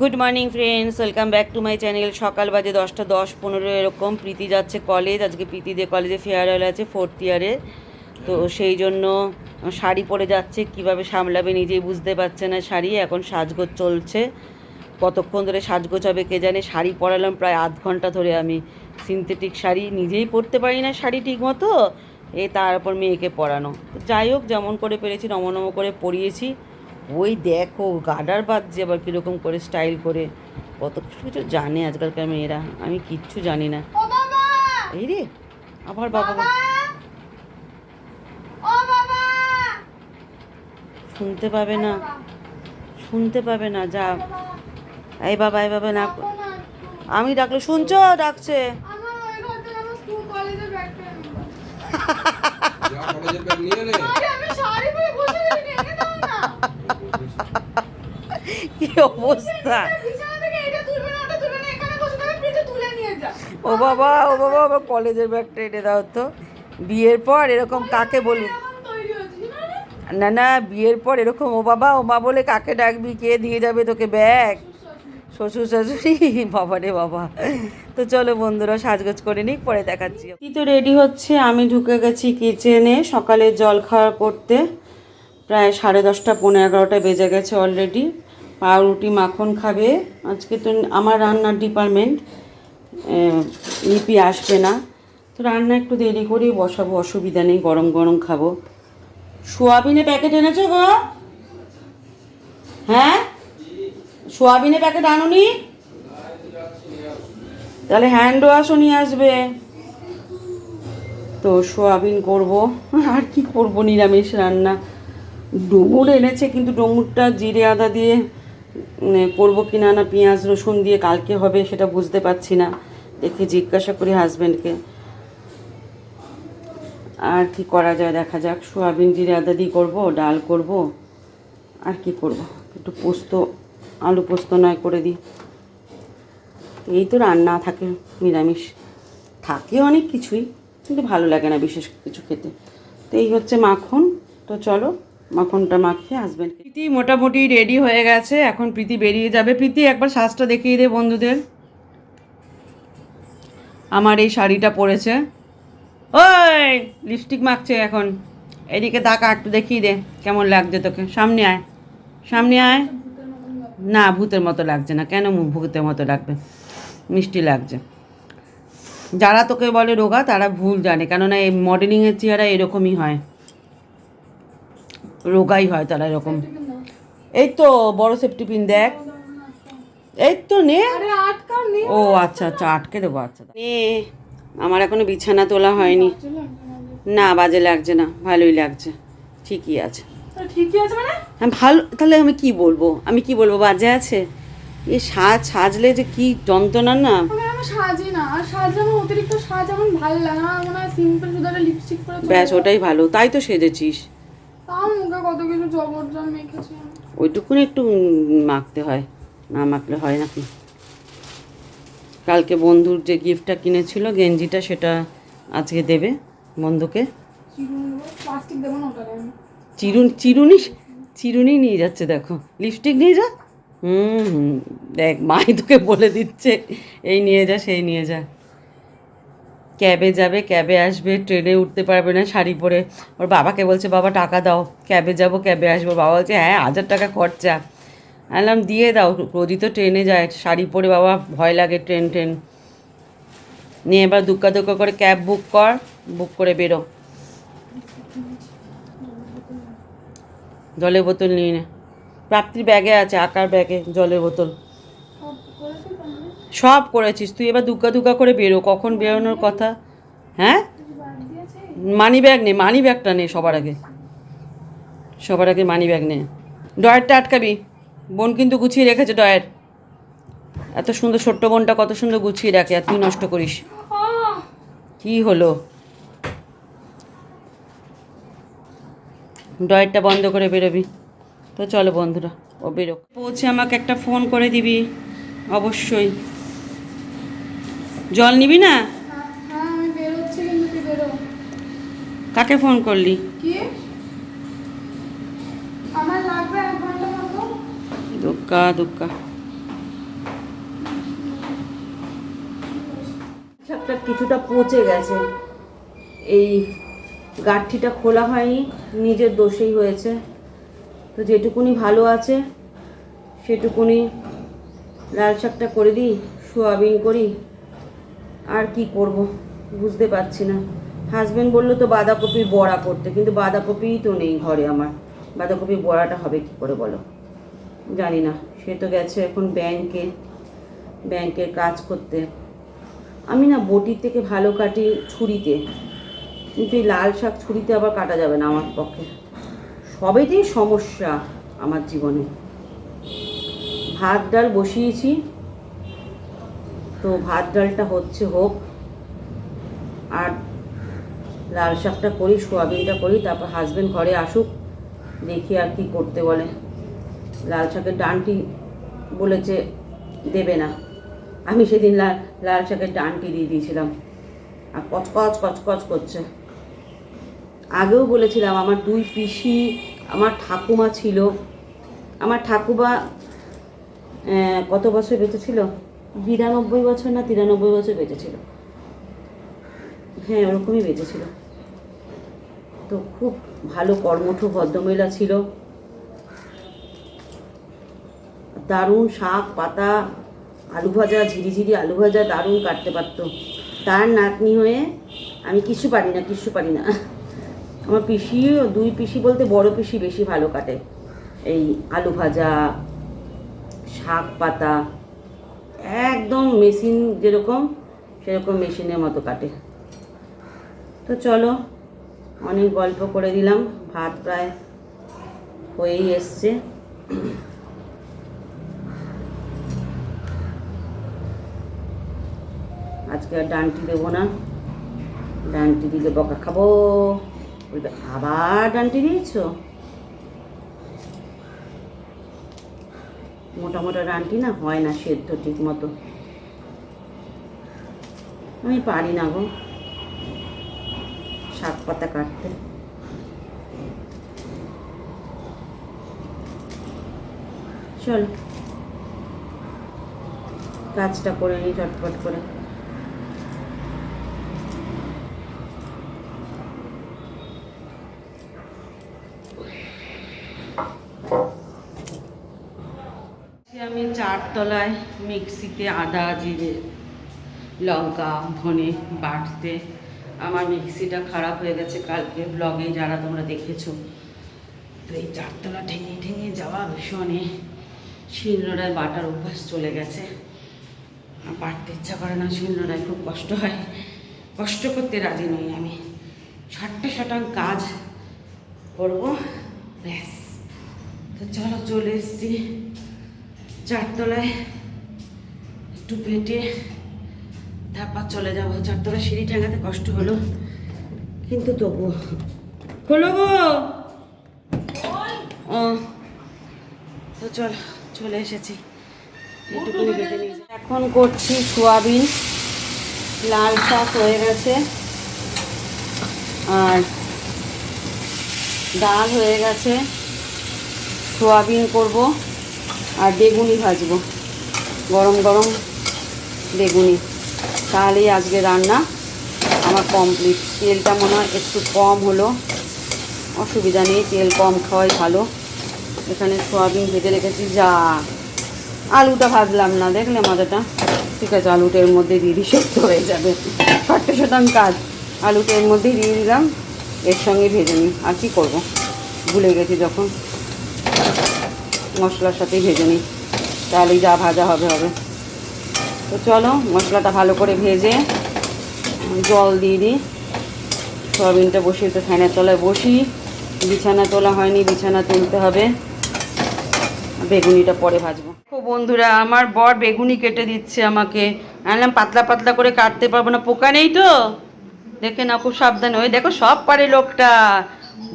Good morning friends welcome back to my channel সকাল বাজে দশটা দশ পনেরো এরকম। প্রীতি যাচ্ছে কলেজ আজকে প্রীতিদের কলেজে ফেয়ারওয়েল আছে ফোর্থ ইয়ারে তো সেই জন্য শাড়ি পরে যাচ্ছে। কীভাবে সামলাবে নিজেই বুঝতে পারছে না শাড়ি। এখন সাজগোজ চলছে। কতক্ষণ ধরে সাজগোজ হবে কে জানে। শাড়ি পরালাম প্রায় আধ ঘণ্টা ধরে আমি। সিনথেটিক শাড়ি। নিজেই পরতে পারি না শাড়ি ঠিক মতো এ তার উপর মেয়েকে পরানো। যাই হোক, যেমন করে পেরেছি নমনম করে পরিয়েছি। ওই দেখো গাডার বাজছে আবার কীরকম করে স্টাইল করে। কত কিছু কিছু জানে আজকালকার মেয়েরা আমি কিচ্ছু জানি না। এই রে আবার বাবা বাবা! ও বাবা! শুনতে পাবে না শুনতে পাবে না যা। এই বাবা এই বাবা না আমি ডাকলে শুনছো? ডাকছে। আমার নিয়ে যা। ও বাবা ও বাবা আমার কলেজের ব্যাগটা এনে দাও তো। বিয়ের পর এরকম কাকে বলি? না না, বিয়ের পর এরকম ও বাবা, ও মা বলে কাকে ডাকবি, কে দিয়ে যাবে তোকে ব্যাগ? শ্বশুর শাশুড়ি? বাবা রে বাবা। তো চলো বন্ধুরা, সাজগোজ করে নিই পরে দেখাচ্ছি। কি তো রেডি হচ্ছে? আমি ঢুকে গেছি কিচেনে, সকালে জল খাওয়া করতে। প্রায় সাড়ে দশটা পনেরো এগারোটা বেজে গেছে অলরেডি পাউরুটি মাখন খাবে। আজকে তো আমার রান্নার ডিপার্টমেন্ট লিপি আসবে না। তো রান্না একটু দেরি করেই বসাবো, অসুবিধা নেই, গরম গরম খাব। সোয়াবিনে প্যাকেট এনেছো গো? হ্যাঁ? সোয়াবিনে প্যাকেট আনুনি? তাহলে হ্যান্ড ওয়াশও নিয়ে আসবে। তো সোয়াবিন করব। আর কি করব নিরামিষ রান্না। ডুমুর এনেছে, কিন্তু ডুমুরটা জিরে আদা দিয়ে করব কি না না পেঁয়াজ, রসুন দিয়ে কালকে হবে সেটা বুঝতে পারছি না। দেখে জিজ্ঞাসা করি হাজব্যান্ডকে আর কি করা যায় দেখা যাক। সোয়াবিন জিরে আদা দিয়ে করব, ডাল করব। আর কি করব? একটু পোস্ত, আলু পোস্ত নয় করে দিই। এই তো রান্না থাকে, নিরামিষ। থাকে অনেক কিছুই, কিন্তু ভালো লাগে না বিশেষ কিছু খেতে। তো এই হচ্ছে মাখন। তো চলো মাখনটা মাখিয়ে আসবেন প্রীতি মোটামুটি রেডি হয়ে গেছে, এখন প্রীতি বেরিয়ে যাবে। প্রীতি, একবার শ্বাসটা দেখিয়ে দে বন্ধুদের। আমার এই শাড়িটা পরেছে। ওই লিপস্টিক মাখছে এখন। এদিকে তাকা, একটু দেখিয়ে দে, কেমন লাগছে তোকে? সামনে আয়। সামনে আয়। না, ভূতের মতো লাগছে না। কেন ভূতের মতো লাগবে? মিষ্টি লাগছে। যারা তোকে বলে রোগা, তারা ভুল জানে। কেননা এই মডেলিংয়ের চেহারা এরকমই হয়। রোগাই হয় তারা এরকম। এই তো বড় সেফটি পিন দেখ। এই তো নে। ও আচ্ছা আচ্ছা আটকে দেবো আচ্ছা। নে আমার এখনও বিছানা তোলা হয়নি। না বাজে লাগছে না ভালোই লাগছে ঠিকই আছে। তা ঠিকই আছে মানে? হ্যাঁ ভালো তাহলে আমি কি বলব? আমি কি বলব বাজে আছে? এ সাজ সাজলে যে কি যন্ত্রণা না। সাজি না আর সাজলে আমার অতিরিক্ত সাজ আমার ভালো লাগে না। মনে হয় সিম্পল শুধু লিপস্টিক পরে ব্যাস ওটাই ভালো তাই তো সেজেছিস। তাও মুখে কত কিছু জবরদম মেখেছি আমি। ওইটুকুনি একটু মাখতে হয় না মাখলে হয় নাকি? কালকে বন্ধুর যে গিফটটা কিনেছিল গেঞ্জিটা সেটা আজকে দেবে বন্ধুকে। প্লাস্টিক দেবো না চিরুন চিরুনি? চিরুনি নিয়ে যাচ্ছে দেখো। লিপস্টিক নিয়ে যা? হুম হুম দেখ মাই তোকে বলে দিচ্ছে এই নিয়ে যা সেই নিয়ে যা। ক্যাবে যাবে, ক্যাবে আসবে, ট্রেনে উঠতে পারবে না শাড়ি পরে। ওর বাবাকে বলছে, বাবা, টাকা দাও, ক্যাবে যাব, ক্যাবে আসব। বাবা বলছে হ্যাঁ হাজার টাকা খরচা। আনলাম দিয়ে দাও, রোজই তো ট্রেনে যায়, শাড়ি পরে বাবা ভয় লাগে ট্রেন ট্রেন। নিয়ে এবার দুক্কা দুক্কা করে ক্যাব বুক কর, বুক করে বেরো। জলের বোতল নিয়ে নে। প্রাপ্তির ব্যাগে আছে, আকার ব্যাগে জলের বোতল। সব করেছিস। তুই এবার দুগ্গা দুগ্গা করে বেরো, কখন বেরোনোর কথা? হ্যাঁ? মানি ব্যাগ নে মানি ব্যাগটা নে সবার আগে। সবার আগে মানি ব্যাগ নে। ডয়ারটা আটকাবি। বোন কিন্তু গুছিয়ে রেখেছে ডয়ার। এত সুন্দর ছোট্ট বোনটা কত সুন্দর গুছিয়ে রাখে, আর তুই নষ্ট করিস! কি হলো? ডয়ারটা বন্ধ করে বেরোবি। তো চলো বন্ধুরা, ও বেরো পৌঁছে আমাকে একটা ফোন করে দিবি। অবশ্যই। জল নিবি না? কাকে ফোন করলি? দুক্কা দুক্কা। শাকটা কিছুটা পচে গেছে। এই গাঠিটা খোলা হয়নি নিজের দোষেই হয়েছে। তো যেটুকুনি ভালো আছে সেটুকুনি লাল শাকটা করে দিই সোয়াবিন করি। আর কি করব? বুঝতে পারছি না। হাজবেন্ড বলল তো বাঁধাকপির বড়া করতে, কিন্তু বাঁধাকপিই তো নেই ঘরে আমার। বাঁধাকপির বড়াটা হবে কি করে বলো? জানি না, সে তো গেছে এখন ব্যাংকে, ব্যাংকের কাজ করতে। আমি না বটির থেকে ভালো কাটি ছুরিতে, কিন্তু এই লাল শাক ছুরিতে আবার কাটা যাবে না আমার পক্ষে। সবেতেই সমস্যা আমার জীবনে। ভাত ডাল বসিয়েছি তো ভাত ডালটা হচ্ছে হোক। আর লাল শাকটা করি, সোয়াবিনটা করি, তারপর হাজবেন্ড ঘরে আসুক, দেখি আর কি করতে বলে। লাল শাকের ডানটি বলেছে, দেবে না। আমি সেদিন লাল লাল শাকের ডানটি দিয়ে দিয়েছিলাম। আর কচকচ কচকচ করছে। আগেও বলেছিলাম, আমার দুই পিসি, আমার ঠাকুমা ছিল। আমার ঠাকুমা কত বছর বেঁচে ছিল? বিরানব্বই বছর না তিরানব্বই বছর বেঁচেছিল। হ্যাঁ ওরকমই বেঁচেছিল। তো খুব ভালো কর্মঠ ভদ্রমহিলা ছিল। দারুণ শাক পাতা, আলু ভাজা, ঝিরিঝিরি আলু ভাজা দারুণ কাটতে পারত। তার নাতনি হয়ে আমি কিছু পারি না কিছু পারি না। আমার পিসি, দুই পিসি বলতে বড় পিসি বেশি ভালো কাটে। এই আলু ভাজা, শাক পাতা একদম মেশিন যেরকম, সেরকম মেশিনের মতো কাটে। তো চলো, অনেক গল্প করে দিলাম, ভাত প্রায় হয়েই এসছে। আজকে আর ডানটি দেবো না। ডানটি দিলে বকা খাব। বলবে, আবার ডানটি দিয়েছ? মোটা মোটা রানটি না হয় না সেদ্ধ ঠিক মতো। আমি পারি না গো। শাক পাতা কাটতে। চল। কাজটা করে নি চটপট করে আমি চারতলায় মিক্সিতে আদা, জিরে, লঙ্কা, ধনে বাটতে। আমার মিক্সিটা খারাপ হয়ে গেছে কালকে ব্লগে যারা তোমরা দেখেছ। তো এই চারতলা ঠেঙে ঠেঙে যাওয়া ভীষণে শিলনোড়ায় বাটার অভ্যাস চলে গেছে। বাটতে ইচ্ছা করে না, শিলনোড়ায় খুব কষ্ট হয়। কষ্ট করতে রাজি নই আমি। ষাটটা শতাং কাজ করব, ব্যাস। তো চলো চলে এসছি। চারতলায় একটু পেটে তারপর চলে যাব। চারতলায় সিঁড়ি ঠেঙাতে কষ্ট হলো, কিন্তু তবু হলো গো! ও, তো চল, চলে এসেছি। একটুখানি বেটে নিয়ে যাই। এখন করছি সোয়াবিন। লাল শাক হয়ে গেছে। আর ডাল হয়ে গেছে। সোয়াবিন করব। আর বেগুনি ভাজবো। গরম গরম বেগুনি। তাহলেই আজকে রান্না আমার কমপ্লিট তেলটা মনে হয় একটু কম হলো। অসুবিধা নেই, তেল কম খাওয়াই ভালো। এখানে সোয়াবিন ভেজে রেখেছি, যা। আলুটা ভাজলাম না, দেখলে মাথাটা ঠিক আছে আলুটা এর মধ্যে দিয়ে দিই, সেদ্ধ হয়ে যাবে। ষাটটা শতাংশ কাজ। আলুটা এর মধ্যেই দিয়ে দিলাম, এর সঙ্গে ভেজে নিই। আর কি করব? ভুলে গেছি যখন। মশলার সাথেই ভেজে নিই। তাহলেই যা ভাজা হবে হবে। তো চলো, মশলাটা ভালো করে ভেজে জল দিয়ে দিই। সয়াবিনটা বসিয়ে তো ফ্যানের তলায় বসি। বিছানা তোলা হয়নি, বিছানা তুলতে হবে। বেগুনিটা পরে ভাজবো। ও বন্ধুরা, আমার বর বেগুনি কেটে দিচ্ছে আমাকে। আনলাম পাতলা পাতলা করে কাটতে পারব না, পোকা নেই তো? দেখে না খুব সাবধানে। ওই দেখো, সব পারে লোকটা।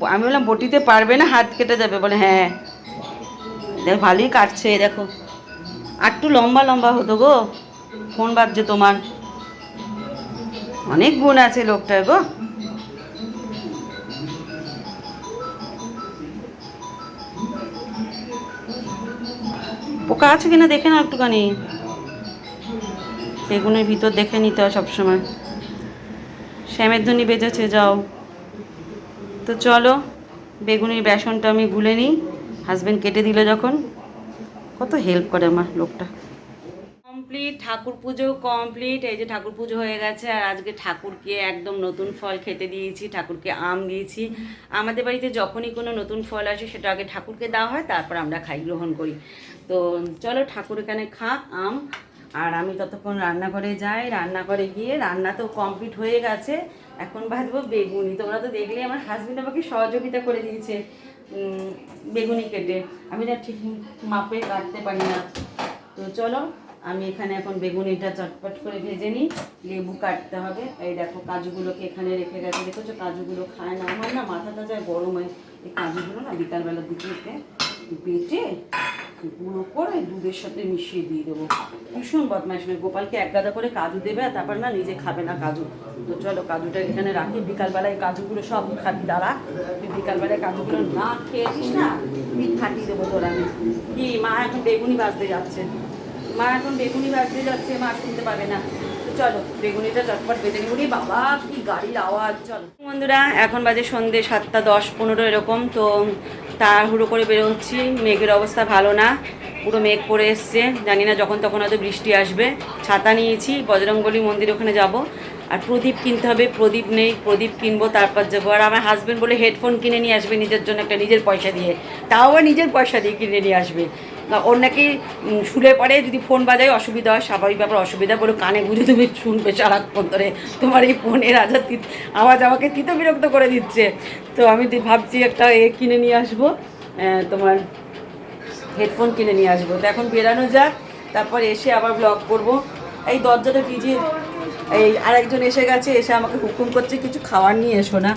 আমি বললাম, বটিতে পারবে না, হাত কেটে যাবে। বলে হ্যাঁ। ভালোই কাটছে, দেখো। একটু লম্বা লম্বা হতো গো। ফোন বাজছে তোমার? অনেক গুণ আছে লোকটার গো। পোকা আছে কিনা দেখে না একটুখানি। বেগুনের ভিতর দেখে নিতে হয় সবসময়। শ্যামের ধ্বনি বেজেছে, যাও। তো চলো, বেগুনের বেসনটা আমি গুলে নিই। হাজব্যান্ড কেটে দিল যখন। কত হেল্প করে আমার লোকটা। কমপ্লিট ঠাকুর পুজো কমপ্লিট এই যে ঠাকুর পুজো হয়ে গেছে, আর আজকে ঠাকুরকে একদম নতুন ফল খেতে দিয়েছি, ঠাকুরকে আম দিয়েছি। আমাদের বাড়িতে যখনই কোনো নতুন ফল আসে, সেটা আগে ঠাকুরকে দেওয়া হয়, তারপর আমরা খাই, গ্রহণ করি। তো চলো ঠাকুর এখানে খা আম, আর আমি ততক্ষণ রান্নাঘরে যাই। রান্নাঘরে গিয়ে রান্না তো কমপ্লিট হয়ে গেছে, এখন ভাজবো বেগুনি। তোমরা তো দেখলে আমার হাজব্যান্ড আমাকে সহযোগিতা করে দিয়েছে। বেগুনি কেটে। আমি না ঠিক মাপে কাটতে পারি না। তো চলো, আমি এখানে এখন বেগুনিটা চটপট করে ভেজে নিই। লেবু কাটতে হবে। এই দেখো, কাজুগুলোকে এখানে রেখে গেছে। দেখেছ, কাজুগুলো খায় না। আমার না মাথাটা যায় গরম হয়। এই কাজুগুলো না বিকালবেলার দিকে বেটে গুঁড়ো করে দুধের সাথে মিশিয়ে দিয়ে দেবো। ভীষণ বদমাইশ মেয়ে গোপালকে এক গাদা করে কাজু দেবে আর তারপর না নিজে খাবে না কাজু। তো চলো কাজুটা এখানে রাখি। বিকালবেলায় কাজুগুলো সব খাবি দাঁড়া। তুই বিকালবেলায় কাজুগুলো না খেয়েছিস না পিঠ ফাটিয়ে দেবো তোর আমি। কি, মা এখন বেগুনি বাজতে যাচ্ছে। মা এখন বেগুনি বাজতে যাচ্ছে, মা শুনতে পাবে না। চলো, বেগুনিটা চটপট বেঁধে নিবি। বাবা, কি গাড়ির আওয়াজ, চলো। বন্ধুরা, এখন বাজে সন্ধে সাতটা দশ পনেরো এরকম। তো তাড়াহুড়ো করে বেরোচ্ছি। মেঘের অবস্থা ভালো না। পুরো মেঘ পড়ে এসছে। জানি না যখন তখন হয়তো বৃষ্টি আসবে। ছাতা নিয়েছি। বজরঙ্গলি মন্দির ওখানে যাব। আর প্রদীপ কিনতে হবে, প্রদীপ নেই, প্রদীপ কিনবো, তারপর যাব। আর আমার হাজব্যান্ড বলে হেডফোন কিনে নিয়ে আসবে, নিজের জন্য একটা নিজের পয়সা দিয়ে। তাও নিজের পয়সা দিয়ে কিনে নিয়ে আসবে। ওর নাকি শুলে পরে যদি ফোন বাজায়, অসুবিধা হয়, স্বাভাবিক ব্যাপার, অসুবিধা বলে, কানে গুঁজে তুমি শুনবে সারাক্ষণ ধরে। তোমার এই ফোনের আজাদ আওয়াজ আমাকে তিত বিরক্ত করে দিচ্ছে। তো আমি ভাবছি একটা এ কিনে নিয়ে আসব তোমার হেডফোন কিনে নিয়ে আসব। তো এখন বেরানো যাক, তারপর এসে আবার ব্লগ করব। এই দরজাটা ভিজিয়ে এই আরেকজন এসে গেছে, এসে আমাকে হুকুম করছে, কিছু খাবার নিয়ে এসো না।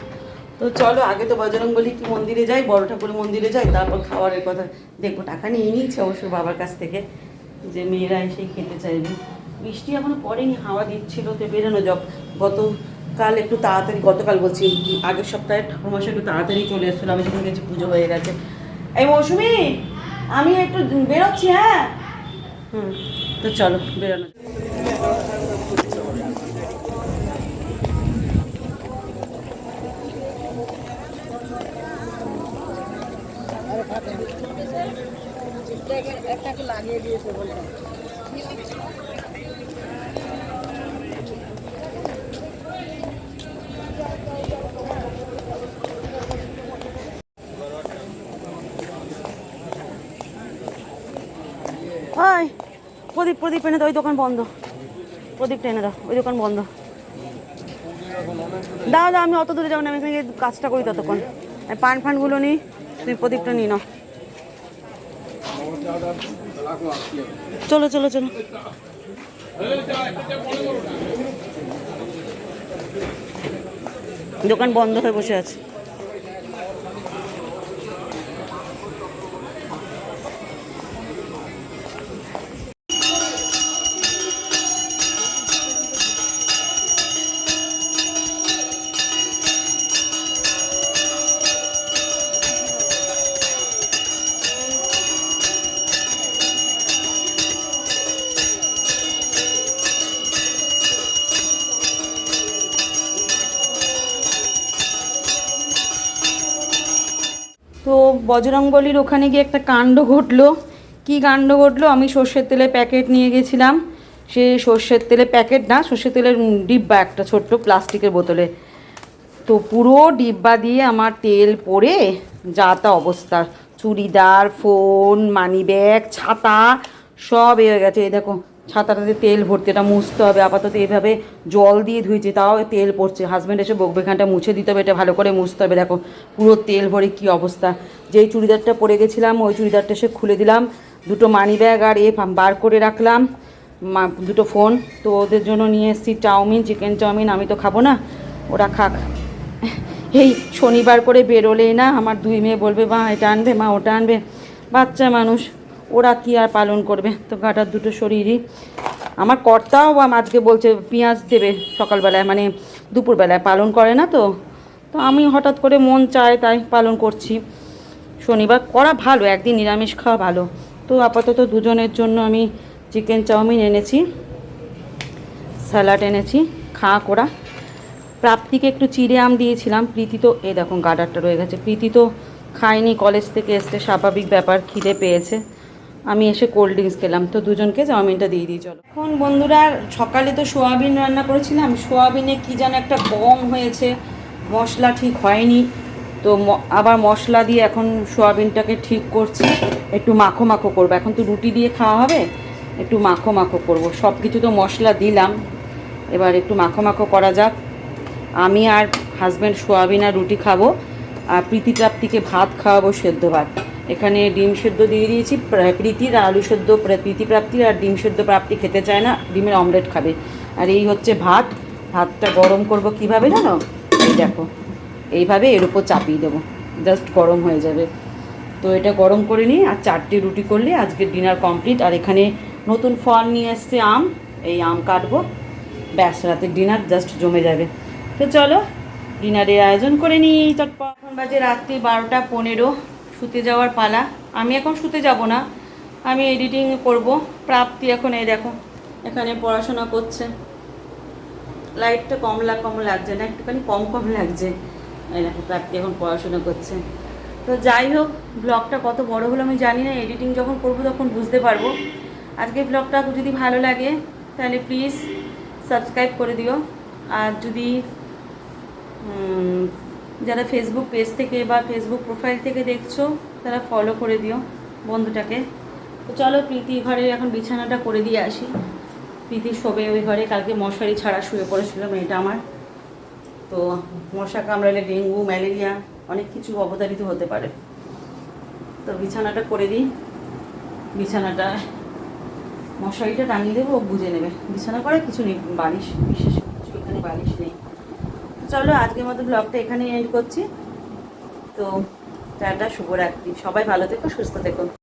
তো চলো আগে তো বজরঙ্গলি কি মন্দিরে যাই, বড় ঠাকুরের মন্দিরে যাই, তারপর খাবারের কথা দেখব। টাকা নিয়ে নিয়েছে অবশ্য বাবার কাছ থেকে, যে মেয়েরা এসেই খেতে চাইবে। বৃষ্টি এখনও পড়েনি, হাওয়া দিচ্ছিল, তো বেরোনো যাক। গতকাল একটু তাড়াতাড়ি, গতকাল বলছি, আগের সপ্তাহে ঠাকুরমাসে একটু তাড়াতাড়ি চলে এসেছিল, আমি যখন গেছি পুজো হয়ে গেছে। এই মৌসুমি, আমি একটু বেরোচ্ছি হ্যাঁ? হুম, তো চলো, বেরোনো ওই, প্রদীপ প্রদীপ এনে দাও, ওই দোকান বন্ধ। প্রদীপটা এনে দাও, ওই দোকান বন্ধ। দাও দাও, আমি অত দূরে যাব না, আমি এখানে কাজটা করি ততক্ষণ। পান ফানগুলো নিই তুমি প্রদীপটা নিয়ে নাও। চলো চলো চলো। দোকান বন্ধ হয়ে বসে আছে। বজরংবলির ওখানে গিয়ে একটা কাণ্ড ঘটলো। কি কাণ্ড ঘটলো? আমি সর্ষের তেলের প্যাকেট নিয়ে গেছিলাম। সে সর্ষের তেলের প্যাকেট না, সর্ষের তেলের ডিব্বা একটা ছোট্ট প্লাস্টিকের বোতলে। তো পুরো ডিব্বা দিয়ে আমার তেল পড়ে, যা তা অবস্থা। চুড়িদার, ফোন মানি ব্যাগ ছাতা, সব এ হয়ে গেছে। এই দেখো ছাতাটাতে তেল ভর্তি, এটা মুছতে হবে, আপাতত এভাবে জল দিয়ে ধুয়েছি, তাও তেল পড়ছে। হাজব্যান্ড এসে বকবে এখানটা মুছে দিতে হবে, এটা ভালো করে মুছতে হবে। দেখো, পুরো তেল ভরে কি অবস্থা। যেই চুড়িদারটা পরে গেছিলাম, ওই চুড়িদারটা সে খুলে দিলাম, দুটো মানি ব্যাগ আর এ বার করে রাখলাম দুটো ফোন তো ওদের জন্য নিয়ে এসেছি চাউমিন চিকেন চাউমিন, আমি তো খাব না, ওরা খাক। এই শনিবার করে বেরোলেই না, আমার দুই মেয়ে বলবে, মা, এটা আনবে, মা, ওটা আনবে। বাচ্চা মানুষ ওরা কি আর পালন করবে? তো গাটার দুটো শরীরই। আমার কর্তাও আজকে বলছে, পেঁয়াজ দেবে সকালবেলায় মানে দুপুরবেলায়। পালন করে না তো। তো আমি হঠাৎ করে মন চায় তাই পালন করছি। শনিবার করা ভালো, একদিন নিরামিষ খাওয়া ভালো। তো আপাতত দুজনের জন্য আমি চিকেন চাউমিন এনেছি, স্যালাড এনেছি খা করা। প্রাপ্তিকে একটু চিড়ে আম দিয়েছিলাম। প্রীতি তো, এই দেখুন গার্ডারটা রয়ে গেছে। প্রীতি তো খায়নি, কলেজ থেকে এসছে, স্বাভাবিক ব্যাপার, খিদে পেয়েছে। আমি এসে কোল্ড ড্রিঙ্কস খেলাম। তো দুজনকে চাউমিনটা দিয়ে দিই, চলো। এখন বন্ধুরা, সকালে তো সোয়াবিন রান্না করেছিলাম। সোয়াবিনে কি যেন একটা কম হয়েছে। মশলা ঠিক হয়নি। তো আবার মশলা দিয়ে এখন সোয়াবিনটাকে ঠিক করছি। একটু মাখো মাখো করব। এখন তো রুটি দিয়ে খাওয়া হবে। একটু মাখো মাখো করব। সব কিছু তো মশলা দিলাম। এবার একটু মাখো মাখো করা যাক। আমি আর হাজব্যান্ড সোয়াবিন আর রুটি খাব। আর প্রীতি প্রাপ্তিকে ভাত খাওয়াবো সেদ্ধ ভাত। এখানে ডিম সেদ্ধ দিয়ে দিয়েছি প্র- প্রীতির আলু সেদ্ধ প্র- প্রীতি প্রাপ্তির আর ডিম সেদ্ধ প্রাপ্তি খেতে চায় না, ডিমের অমলেট খাবে। আর এই হচ্ছে ভাত, ভাতটা গরম করব কীভাবে জানো? এই দেখো, এইভাবে এর উপর চাপিয়ে দেবো, জাস্ট গরম হয়ে যাবে। তো এটা গরম করে নিই আর চারটে রুটি করলে আজকের ডিনার কমপ্লিট। আর এখানে নতুন ফল নিয়ে এসছে আম, এই আম কাটবো। ব্যাস, রাতের ডিনার জাস্ট জমে যাবে। তো চলো, ডিনারের আয়োজন করে নিই, চটপট। এখন বাজে রাত্রি বারোটা পনেরো। শুতে যাওয়ার পালা। আমি এখন শুতে যাব না। আমি এডিটিং করব। প্রাপ্তি এখন এই দেখো, এখানে পড়াশোনা করছে। লাইটটা কম লাগ কম লাগছে না, একটুখানি কম কম লাগছে। এই দেখো, প্রাপ্তি এখন পড়াশোনা করছে। তো যাই হোক, ব্লগটা কত বড় হলো আমি জানি না এডিটিং যখন করব তখন বুঝতে পারব। আজকে ব্লগটা যদি ভালো লাগে, তাহলে প্লিজ সাবস্ক্রাইব করে দিও। আর যদি যারা ফেসবুক পেজ থেকে বা ফেসবুক প্রোফাইল থেকে দেখছ, তারা ফলো করে দিও বন্ধুটাকে। তো চলো প্রীতি ঘরে এখন বিছানাটা করে দিয়ে আসি। প্রীতি শোবে ওই ঘরে, কালকে মশারি ছাড়া শুয়ে পড়েছিল মেয়েটা আমার। তো মশা কামড়ালে ডেঙ্গু, ম্যালেরিয়া, অনেক কিছু অবতারিত হতে পারে। তো বিছানাটা করে দিই। বিছানাটা, মশারিটা টাঙিয়ে দেবো বুঝে নেবে। বিছানা করে কিছু নেই, বালিশ, বিশেষ কিছু এখানে বালিশ নেই। চলো, আজকের মতো ব্লগটা এখানেই এন্ড করছি। তো টাটা, শুভরাত্রি। সবাই ভালো থেকো, সুস্থ থেকো।